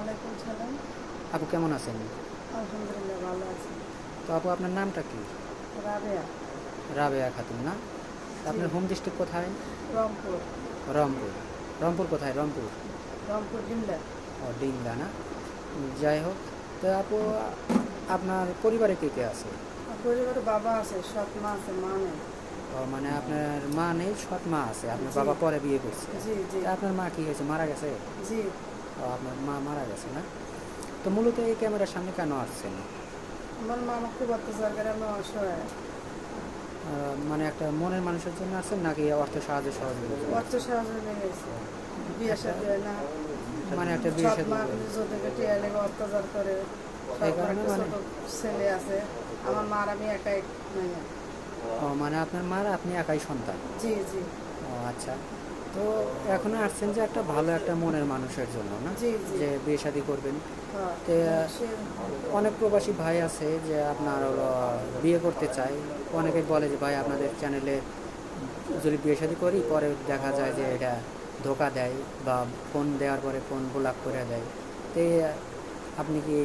ওয়ালাইকুম সালাম আপু কেমন আছেন? আলহামদুলিল্লাহ ভালো আছি। তো আপু আপনার নামটা কি? রাবেয়া। রাবেয়া খাতুন না? আপনার হোম ডিস্ট্রিক্ট কোথায়? রংপুর। রংপুর। রংপুর কোথায়? রংপুর? রংপুর ডিমলা। ও ডিমলা না? যাই হোক তো আপু আপনার পরিবারে কে কে আছে? পরিবারে বাবা আছে সৎ মা আছে মা নেই। মানে আপনার মা নেই সৎ মা আছে। আপনার বাবা পরে বিয়ে করছে। আপনার মা কি হয়েছে? মারা গেছে? জি। আপনার মা মারা গেছে না? তো মূলত এই ক্যামেরার সামনে কেন আসছেন? আমার মা আমার খুব অত্যাচার করে আমি অসহায়। মানে একটা মনের মানুষের জন্য আসছেন নাকি অর্থ সাহায্য সহযোগিতা অর্থ সাহায্য লেগেছে বিয়ে সাথে হয় না। মানে একটা বিয়ে করে। যোদেরকে টিয়া লেগে অত্যাচার করে। এই কারণে মানে- ছেলে আছে। আমার মার আমি একাই ও মানে আপনার মার আপনি একাই সন্তান? জি জি। ও আচ্ছা। তো এখন আসছেন যে একটা ভালো একটা মনের মানুষের জন্য না? যে বিয়ে শাদী করবেন। হ্যাঁ তে, সে অনেক প্রবাসী ভাই আছে যে আপনার বিয়ে করতে চায়। অনেকে বলে যে ভাই আপনাদের চ্যানেলে যদি বিয়ে শাদী করি পরে দেখা যায় যে এটা ধোকা দেয় বা ফোন দেওয়ার পরে ফোন ব্লক করে দেয়। তো আপনি কি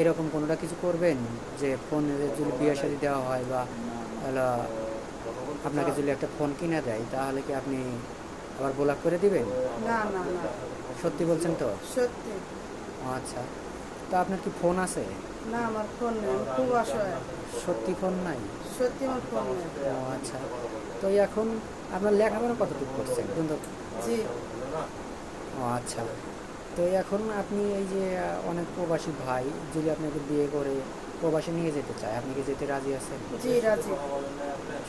এরকম কোনোটা কিছু করবেন? যে ফোন যদি বিয়ে শাদী দেওয়া হয় বা আপনাকে যদি একটা ফোন কিনে দেয় তাহলে কি আপনি আবার ব্লক করে দিবেন? না না না। সত্যি বলছেন তো? সত্যি। আচ্ছা। তো আপনার কি ফোন আছে? না আমার ফোন নেই। খুব অসহায়। সত্যি ফোন নাই? সত্যি আমার ফোন নেই। ও আচ্ছা। তো এখন আপনার লেখাপড়া কতটুকু করছেন? জি। ও আচ্ছা। তো এখন আপনি এই যে অনেক প্রবাসী ভাই যদি আপনাকে বিয়ে করে প্রবাসে নিয়ে যেতে চায় আপনি কি যেতে রাজি আছেন? জি রাজি।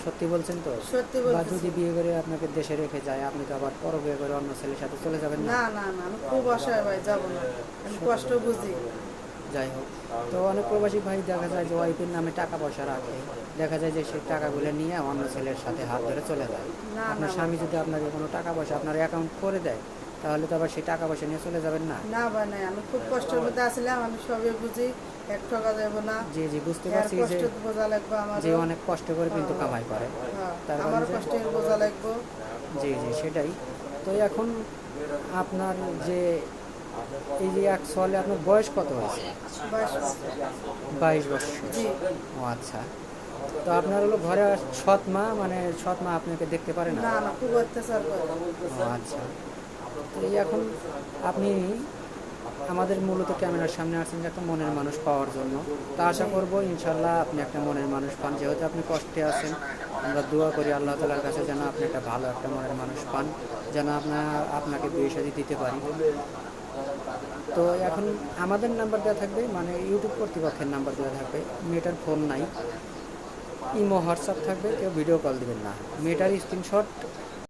সত্যি বলছেন তো? সত্যি বা যদি বিয়ে করে আপনাকে দেশে রেখে যায় আপনি তো আবার পর বিয়ে করে অন্য ছেলের সাথে চলে যাবেন না? না না আমি অসহায় ভাই যাব না। আমি কষ্ট বুঝি। যাই হোক তো অনেক প্রবাসী ভাই দেখা যায় যে ওয়াইফের নামে টাকা পয়সা রাখে। দেখা যায় যে সে টাকাগুলো নিয়ে অন্য ছেলের সাথে হাত ধরে চলে যায়। আপনার স্বামী যদি আপনাকে কোনো টাকা পয়সা আপনার অ্যাকাউন্ট করে দেয় তাহলে তো আবার সেই টাকা পয়সা নিয়ে চলে যাবেন না। না ভাই নাই। আমি খুব কষ্টের মধ্যে আসলাম আমি সবই বুঝি। এক টাকা যাব না। জি জি বুঝতে পারছি যে কষ্ট বোঝা লাগবে আমার যে অনেক কষ্ট করে কিন্তু কামাই করে। তার আমার কারণে যে- কষ্টের বোঝা লাগবে। জি জি সেটাই। তো এখন আপনার যে এই যে এক সালে আপনার বয়স কত হয়েছে? বাইশ বছর। জি। ও আচ্ছা। তো আপনার হলো ঘরে সৎ মা মানে সৎ মা আপনাকে দেখতে পারে না? না না খুব অত্যাচার আচ্ছা। এই এখন আপনি আমাদের মূলত ক্যামেরার সামনে আসছেন একটা মনের মানুষ পাওয়ার জন্য। তা আশা করব ইনশাল্লাহ আপনি একটা মনের মানুষ পান। যেহেতু আপনি কষ্টে আছেন, আমরা দোয়া করি আল্লাহ তালার কাছে যেন আপনি একটা ভালো একটা মনের মানুষ পান, যেন আপনার আপনাকে বিয়ে শাদী দিতে পারি। তো এখন আমাদের নাম্বার দেওয়া থাকবে মানে ইউটিউব কর্তৃপক্ষের নাম্বার দেওয়া থাকবে। মেয়েটার ফোন নাই, ইমো, হোয়াটসঅ্যাপ থাকবে, কেউ ভিডিও কল দিবেন না। মেয়েটার স্ক্রিনশট